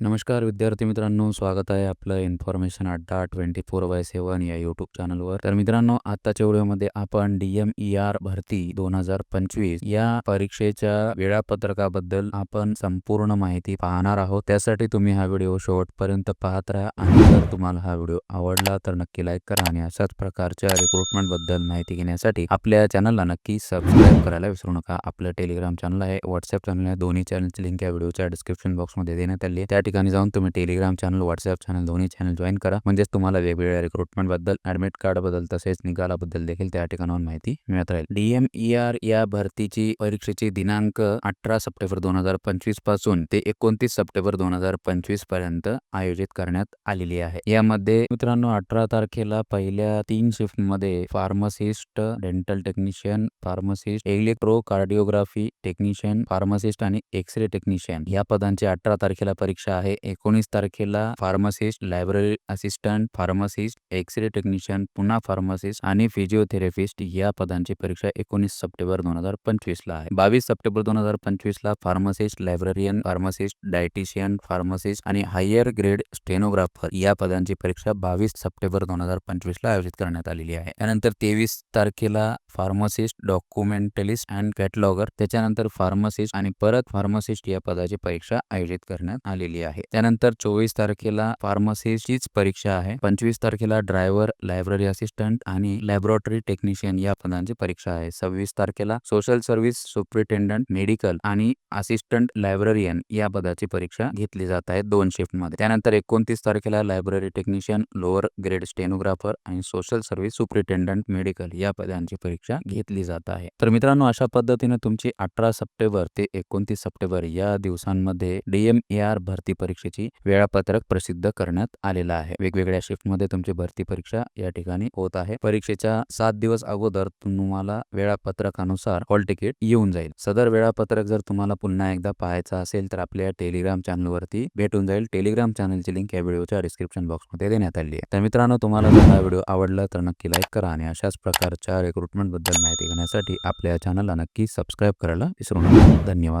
नमस्कार विद्यार्थी मित्रांनो स्वागत आहे आपलं इन्फॉर्मेशन अड्डा ट्वेंटी फोर बाय सेवन या यूट्यूब चॅनलवर तर मित्रांनो आताच्या व्हिडिओमध्ये आपण डी एम ई आर भरती दोन हजार पंचवीस या परीक्षेच्या वेळापत्रकाबद्दल आपण संपूर्ण माहिती पाहणार आहोत. त्यासाठी तुम्ही हा व्हिडिओ शेवटपर्यंत पाहत राहा आणि जर तुम्हाला हा व्हिडिओ आवडला तर नक्की लाईक करा आणि अशाच प्रकारच्या रिक्रुटमेंटबद्दल माहिती घेण्यासाठी आपल्या चॅनलला नक्की सबस्क्राईब करायला विसरू नका. आपलं टेलिग्राम चॅनल आहे व्हॉट्सअप चॅनल आहे. दोन्ही चॅनलची लिंक या व्हिडिओच्या डिस्क्रिप्शन बॉक्समध्ये देण्यात आली आहे. त्या ठिकाणी जाऊन तुम्ही टेलिग्राम चॅनल व्हॉट्सअप चॅनल दोन्ही चॅनल जॉईन करा. म्हणजेच तुम्हाला वेगवेगळ्या रिक्रुटमेंटबद्दल ऍडमिट कार्डबद्दल तसेच निकालाबद्दल देखील त्या ठिकाणाहून माहिती मिळत राहील. डीएमईआर आर या भरतीची परीक्षेची दिनांक अठरा सप्टेंबर दोन हजार पंचवीसपासून ते एकोणतीस सप्टेंबर दोन हजार पंचवीसपर्यंत आयोजित करण्यात आलेली आहे. यामध्ये मित्रांनो अठरा तारखेला पहिल्या तीन शिफ्टमध्ये pharmacist dental technician pharmacist electrocardiography technician pharmacist आणि एक्स रे टेक्निशियन या पदांची अठरा तारखेला परीक्षा आहे. एकोणीस तारखेला pharmacist library assistant pharmacist X ray technician पुन्हा फार्मसिस्ट आणि फिजिओथेरपिस्ट या पदांची परीक्षा एकोणीस सप्टेंबर दोन हजार पंचवीस ला आहे. बावीस सप्टेंबर दोन हजार पंचवीस ला pharmacist librarian pharmacist dietitian pharmacist आणि हायर ग्रेड स्टेनोग्राफर या पदांची परीक्षा बावीस सप्टेंबर दोन हजार पंचवीस ला आयोजित करण्यात आलेली आहे. त्यानंतर तेवीस तारखेला फार्मसिस्ट डॉक्युमेंटलिस्ट अँड कॅटलॉगर त्याच्यानंतर फार्मसिस्ट आणि परत फार्मसिस्ट या पदाची परीक्षा आयोजित करण्यात आलेली आहे. त्यानंतर चोवीस तारखेला फार्मसिस्टचीच परीक्षा आहे. पंचवीस तारखेला ड्रायव्हर लायब्ररी असिस्टंट आणि लॅबोरेटरी टेक्निशियन या पदांची परीक्षा आहे. सव्वीस तारखेला सोशल सर्व्हिस सुप्रिटेंडंट मेडिकल आणि असिस्टंट लायब्ररियन या पदाची परीक्षा घेतली जात आहे दोन शिफ्टमध्ये त्यानंतर एकोणतीस तारखेला library technician lower grade stenographer आणि सोशल सर्व्हिस सुप्रिटेंडंट मेडिकल या पदांची परीक्षा घेतली जात आहे. तर मित्रांनो अशा पद्धतीने तुमची अठरा सप्टेंबर ते एकोणतीस सप्टेंबर या दिवसांमध्ये डीएम ए आर भरती परीक्षेची वेळापत्रक प्रसिद्ध करण्यात आलेलं आहे. वेगवेगळ्या शिफ्टमध्ये तुमची भरती परीक्षा या ठिकाणी होत आहे. परीक्षेच्या सात दिवस अगोदर तुम्हाला वेळापत्रकानुसार हॉल तिकीट येऊन जाईल. सदर वेळापत्रक जर तुम्हाला पुन्हा एकदा पाहायचं असेल तर आपल्या टेलिग्राम चॅनल वरती भेटून जाईल. टेलिग्राम चॅनलची लिंक या व्हिडिओच्या डिस्क्रिप्शन बॉक्समध्ये देण्यात आली आहे. तर मित्रांनो तुम्हाला जर हा व्हिडिओ आवडला तर नक्की लाईक करा आणि अशाच प्रकारच्या रिक्रुटमेंटबद्दल माहिती घेण्यासाठी आपल्या चॅनलला नक्की सबस्क्राईब करायला विसरू नका. धन्यवाद.